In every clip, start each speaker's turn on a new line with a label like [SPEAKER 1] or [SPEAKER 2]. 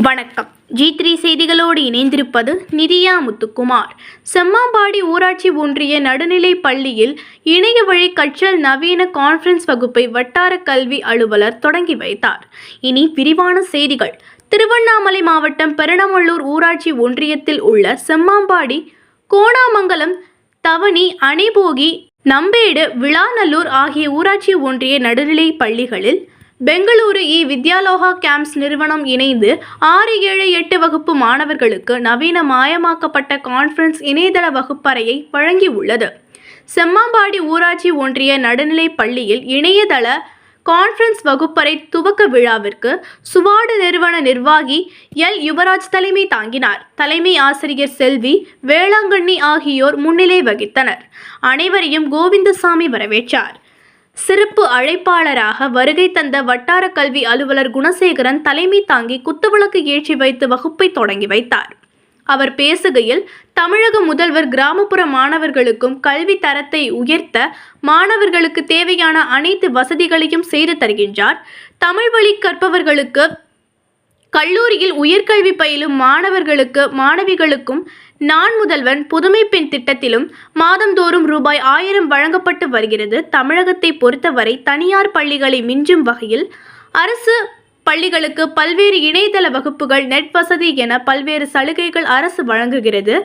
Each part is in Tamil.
[SPEAKER 1] வணக்கம். ஜி த்ரீ செய்திகளோடு இணைந்திருப்பது நிதியா முத்துக்குமார். செம்மாம்பாடி ஊராட்சி ஒன்றிய நடுநிலைப் பள்ளியில் இணைய வழி கற்றல் நவீன கான்ஃபரன்ஸ் வகுப்பை வட்டார கல்வி அலுவலர் தொடங்கி வைத்தார். இனி விரிவான செய்திகள். திருவண்ணாமலை மாவட்டம் பெரணமல்லூர் ஊராட்சி ஒன்றியத்தில் உள்ள செம்மாம்பாடி கோணாமங்கலம் தவணி அணைபோகி நம்பேடு விளாநல்லூர் ஆகிய ஊராட்சி ஒன்றிய நடுநிலைப் பள்ளிகளில் பெங்களூரு இ வித்யாலோகா கேம்ப்ஸ் நிறுவனம் இணைந்து ஆறு ஏழு எட்டு வகுப்பு மாணவர்களுக்கு நவீன மாயமாக்கப்பட்ட கான்ஃபரன்ஸ் இணையதள வகுப்பறையை வழங்கியுள்ளது. செம்மாம்பாடி ஊராட்சி ஒன்றிய நடுநிலைப் பள்ளியில் இணையதள கான்ஃபரன்ஸ் வகுப்பறை துவக்க விழாவிற்கு சுவாடு நிறுவன நிர்வாகி எல். யுவராஜ் தலைமை தாங்கினார். தலைமை ஆசிரியர் செல்வி வேளாங்கண்ணி ஆகியோர் முன்னிலை வகித்தனர். அனைவரையும் கோவிந்தசாமி வரவேற்றார். சிறப்பு அழைப்பாளராக வருகை தந்த வட்டார கல்வி அலுவலர் குணசேகரன் தலைமை தாங்கி குத்துவிளக்கு ஏற்றி வைத்து வகுப்பை தொடங்கி வைத்தார். அவர் பேசுகையில் தமிழக முதல்வர் கிராமப்புற மாணவர்களுக்கும் கல்வி தரத்தை உயர்த்த மாணவர்களுக்கு தேவையான அனைத்து வசதிகளையும் செய்து தருகின்றார். தமிழ் வழி கற்பவர்களுக்கு கல்லூரியில் உயர்கல்வி பயிலும் மாணவர்களுக்கு மாணவிகளுக்கும் நான் முதல்வன் புதுமை பெண் திட்டத்திலும் மாதந்தோறும் ரூபாய் ஆயிரம் வழங்கப்பட்டு வருகிறது. தமிழகத்தை பொறுத்தவரை தனியார் பள்ளிகளை மிஞ்சும் வகையில் அரசு பள்ளிகளுக்கு பல்வேறு இணையதள வகுப்புகள் நெட் வசதி என பல்வேறு சலுகைகள் அரசு வழங்குகிறது.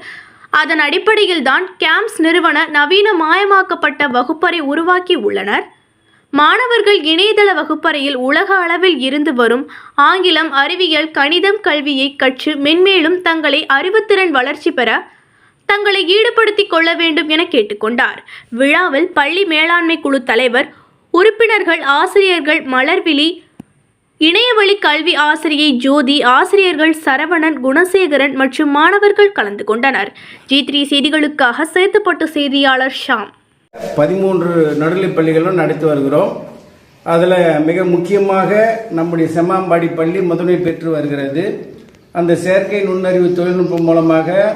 [SPEAKER 1] அதன் அடிப்படையில் தான் கேம்ப்ஸ் நிறுவன நவீன மாயமாக்கப்பட்ட வகுப்பறை உருவாக்கி உள்ளனர். மாணவர்கள் இணையதள வகுப்பறையில் உலக அளவில் இருந்து வரும் ஆங்கிலம் அறிவியல் கணிதம் கல்வியை கற்று மென்மேலும் தங்களை அறிவுத்திறன் வளர்ச்சி பெற தங்களை ஈடுபடுத்திக் கொள்ள வேண்டும் என கேட்டுக்கொண்டார். விழாவில் பள்ளி மேலாண்மை குழு தலைவர் உறுப்பினர்கள் ஆசிரியர்கள் மலர்விழி இணையவழி கல்வி ஆசிரியை ஜோதி ஆசிரியர்கள் சரவணன் குணசேகரன் மற்றும் மாணவர்கள் கலந்து கொண்டனர். ஜி த்ரீ செய்திகளுக்காக சேர்த்துப்பட்டு செய்தியாளர் ஷாம்.
[SPEAKER 2] பதிமூன்று நடுநிலைப் பள்ளிகளும் நடத்தி வருகிறோம். அதில் மிக முக்கியமாக நம்முடைய செம்மாம்பாடி பள்ளி முதன்மை பெற்று வருகிறது. அந்த செயற்கை நுண்ணறிவு தொழில்நுட்பம் மூலமாக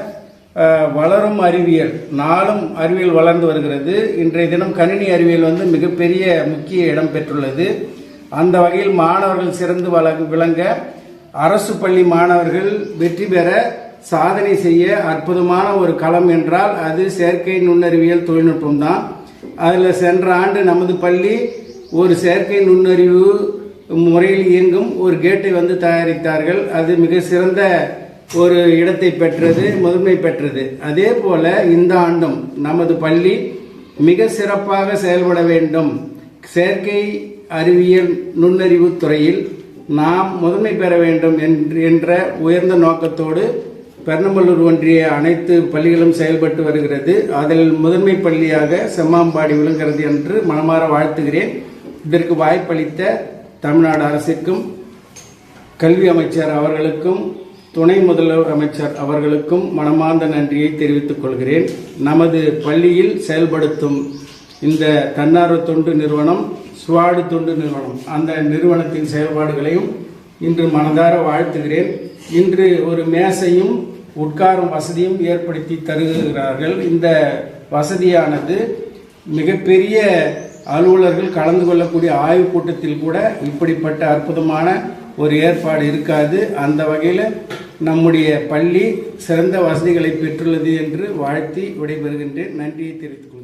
[SPEAKER 2] வளரும் அறிவியல் நாளும் அறிவியல் வளர்ந்து வருகிறது. இன்றைய தினம் கணினி அறிவியல் வந்து மிகப்பெரிய முக்கிய இடம் பெற்றுள்ளது. அந்த வகையில் மாணவர்கள் சிறந்து வள- விளங்க அரசு பள்ளி மாணவர்கள் வெற்றி பெற சாதனை செய்ய அற்புதமான ஒரு களம் என்றால் அது செயற்கை நுண்ணறிவியல் தொழில்நுட்பம் தான். அதில் சென்ற ஆண்டு நமது பள்ளி ஒரு செயற்கை நுண்ணறிவு முறையில் இயங்கும் ஒரு கேட்டை வந்து தயாரித்தார்கள். அது மிக சிறந்த ஒரு இடத்தை பெற்றது முதன்மை பெற்றது. அதே போல இந்த ஆண்டும் நமது பள்ளி மிக சிறப்பாக செயல்பட வேண்டும். செயற்கை அறிவியல் நுண்ணறிவு துறையில் நாம் முதன்மை பெற வேண்டும் என்று- என்ற உயர்ந்த நோக்கத்தோடு பெர்னம்பலூர் ஒன்றிய அனைத்து பள்ளிகளும் செயல்பட்டு வருகிறது. அதில் முதன்மை பள்ளியாக செம்மாம்பாடி விளங்குகிறது என்று மனமாற வாழ்த்துகிறேன். இதற்கு வாய்ப்பளித்த தமிழ்நாடு அரசுக்கும் கல்வி அமைச்சர் அவர்களுக்கும் துணை முதல்வர் அமைச்சர் அவர்களுக்கும் மனமார்ந்த நன்றியை தெரிவித்துக் கொள்கிறேன். நமது பள்ளியில் செயல்படுத்தும் இந்த தன்னார்வ தொண்டு நிறுவனம் சுவாடு தொண்டு நிறுவனம் அந்த நிறுவனத்தின் செயல்பாடுகளையும் இன்று மனதார வாழ்த்துகிறேன். இன்று ஒரு மேசையும் உட்காரும் வசதியும் ஏற்படுத்தி தருகிறார்கள். இந்த வசதியானது மிகப்பெரிய அலுவலர்கள் கலந்து கொள்ளக்கூடிய ஆய்வுக் கூட்டத்தில் கூட இப்படிப்பட்ட அற்புதமான ஒரு ஏற்பாடு இருக்காது. அந்த வகையில் நம்முடைய பள்ளி சிறந்த வசதிகளை பெற்றுள்ளது என்று வாழ்த்தி விடைபெறுகின்றேன். நன்றியை தெரிவித்துக்கொள்கிறேன்